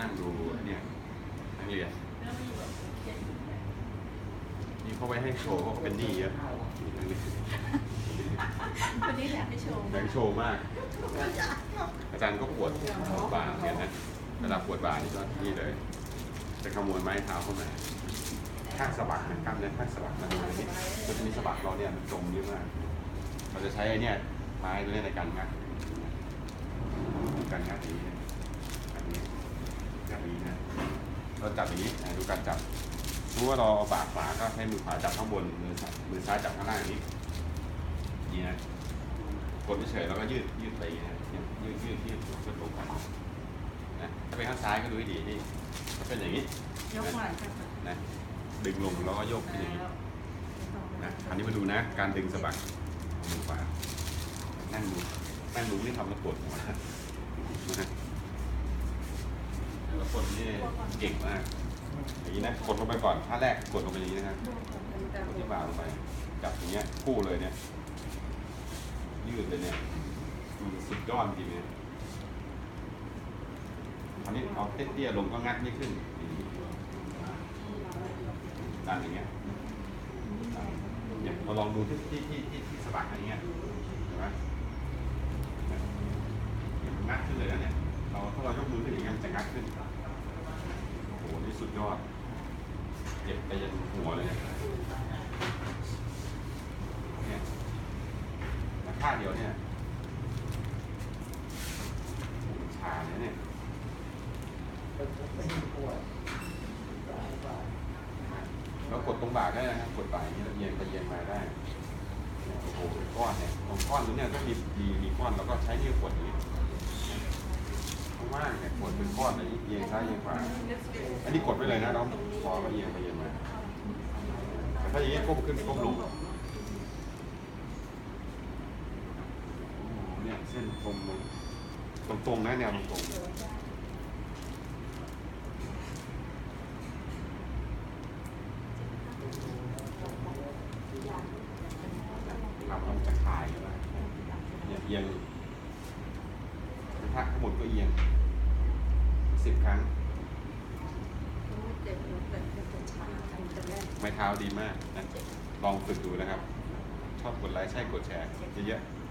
นั่งดูเนี่ยนักเรียนนี่เขาไว้ให้โชว์เขาเป็นหนี้เยอะนักเรียนวันนี้อยากให้โชว์อยากให้โชว์มาก อาจารย์ก็ปวดบ่าเหมือนกันนะเวลาปวดบ่านี่ก็นี่เลย จะขโมยไม้เท้าเข้ามาข้างสะบักนะกล้ามเนื้อข้างสะบักมาดูนี่มันจะมีสะบักเราเนี่ยมันจมเยอะมาก เราจะใช้ไอ้เนี่ยไม้ตัวเนี้ในการงัดการงัดอย่างนี้แบบนี้งัดอย่างนี้นะ เราจับอย่างนี้นะดูการจับรู้ว่าเราเอาปากขวาก็ให้มือขวาจับข้างบนมือซ้ายมือซ้ายจับข้างล่างอย่างนี้นี่นะกดเฉยๆแล้วก็ยืดยืดไปอย่างนี้นะยืดยืดยืดยืดลงไปนะถ้าเป็นข้างซ้ายก็ดูให้ดีนี่ถ้าเป็นอย่างนี้ยกหน่อยค่ะนะดึงลงแล้วก็โยกขึ้นอย่างนี้นะอันนี้มาดูนะ การดึงสะบักของมือขวานั่งดูนั่งดูนี่ทำแล้วปวดหัวนะแต่ละ คนนี่เก่งมากอย่างนี้นะกดลงไปก่อนท่าแรกกดลงไปอย่างนี้นะครับกดที่บ่าลงไปจับอย่างเงี้ยคู่เลยเนี่ย ยืดเลยเนี่ยสุดยอดจริงเนี่ยคราวนี้เอาเตี้ยๆลงก็งัดไม่ขึ้นอย่างนี้ดันอย่างเงี้ยเนี่ยเราลองดูที่ที่ที่ที่ที่สะบักอย่างเงี้ยเห็นไหมเนี่ยงัดขึ้นเลยนะเนี่ยเราถ้าเรายกมือขึ้นอย่างเงี้ยจะงัดขึ้น ยอดเจ็บไปยันหัวเลยเนี่ยนี่แต่ท่าเดียวเนี่ยชาเลยเนี่ยแล้วกดตรงบ่าได้นะครับกดบ่าอย่างนี้แล้วเอียงไปเอียงมาได้โอ้โหก้อนเนี่ยตรงก้อนนี้เนี่ยต้องมีมีมีก้อนแล้วก็ใช้นิ้วกดอย่างนี้ ข้างล่างเนี่ยกดเป็นก้อนเลยเอียงซ้ายเอียงขวาอันนี้กดไปเลยนะน้องพอก็เอียงไปเอียงมาแต่ถ้าอย่างนี้ก้มขึ้นก้มลงเนี่ยเส้นตรงเลยตรงนะแนวตรงเราต้องจะคลายมาเนี่ยเอียง ถ้าทั้งหมดก็เอียงสิบครั้ง ไม้เท้าดีมากนะลองฝึกดูนะครับ ชอบกดไลค์ใช่กดแชร์เยอะๆ